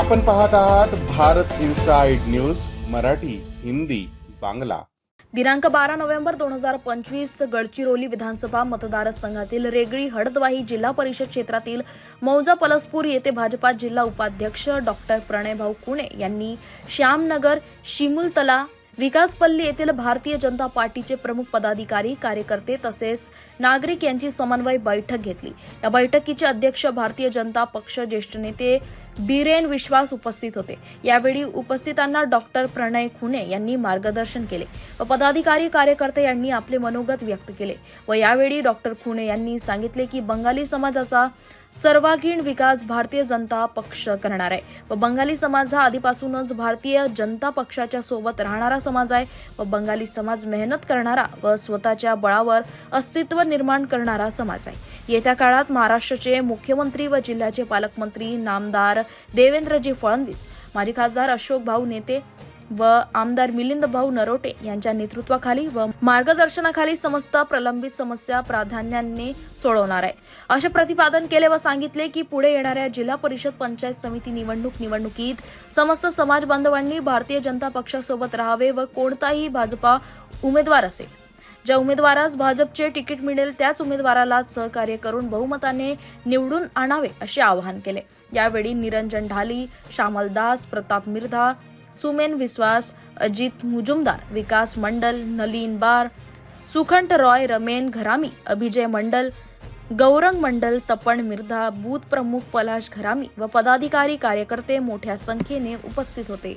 आपण पाहत आहात भारत इनसाइड न्यूज मराठी हिंदी बांगला. दिनांक बारा नोव्हेंबर दोन हजार पंचवीस गडचिरोली विधानसभा मतदारसंघातील रेगळी हडदवाही जिल्हा परिषद क्षेत्रातील मौजा पलसपूर येथे भाजपा जिल्हा उपाध्यक्ष डॉक्टर प्रणयभाऊ कुणे यांनी श्यामनगर शिमुलतला विकासपल्ली येथील भारतीय जनता पार्टीचे प्रमुख पदाधिकारी कार्यकर्ते तसेच नागरिक यांची समन्वय बैठक घेतली. या बैठकीचे अध्यक्ष भारतीय जनता पक्ष ज्येष्ठ नेते बिरेन विश्वास उपस्थित होते. यावेळी उपस्थितांना डॉक्टर प्रणय खुने यांनी मार्गदर्शन केले. व पदाधिकारी कार्यकर्ते यांनी आपले मनोगत व्यक्त केले व यावेळी डॉक्टर खुने यांनी सांगितले की बंगाली समाजाचा सर्वांगीण विकास भारतीय जनता पक्ष करणार आहे. व बंगाली समाज हा आधीपासूनच भारतीय जनता पक्षाच्या सोबत राहणारा समाज आहे व बंगाली समाज मेहनत करणारा व स्वतःच्या बळावर अस्तित्व निर्माण करणारा समाज आहे. येत्या काळात महाराष्ट्राचे मुख्यमंत्री व जिल्ह्याचे पालकमंत्री नामदार देवेंद्रजी फडणवीस. माजी खासदार अशोक भाऊ नेते व आमदार मिलिंद भाऊ नरोटे यांच्या नेतृत्वाखाली व मार्गदर्शनाखाली समस्त प्रलंबित समस्या प्राधान्याने सोडवणार आहे. असे प्रतिपादन केले व सांगितले की पुढे येणाऱ्या जिल्हा परिषद पंचायत समिती निवडणूक निवडणुकीत समस्त समाज बांधवांनी भारतीय जनता पक्षासोबत राहावे व कोणताही भाजपा उमेदवार असेल. ज्या उमेदवारास भाजपचे तिकीट मिळेल त्याच उमेदवाराला सहकार्य करून बहुमताने निवडून आणावे असे आवाहन केले. यावेळी निरंजन ढाली श्यामल दास प्रताप मिर्धा सुमेन विश्वास अजित मुजुमदार विकास मंडल नलीन बार सुखंट रॉय रमेन घरामी अभिजय मंडल गौरंग मंडल तपण मिर्धा बूथ प्रमुख पलाश घरामी व पदाधिकारी कार्यकर्ते मोठ्या संख्येने उपस्थित होते.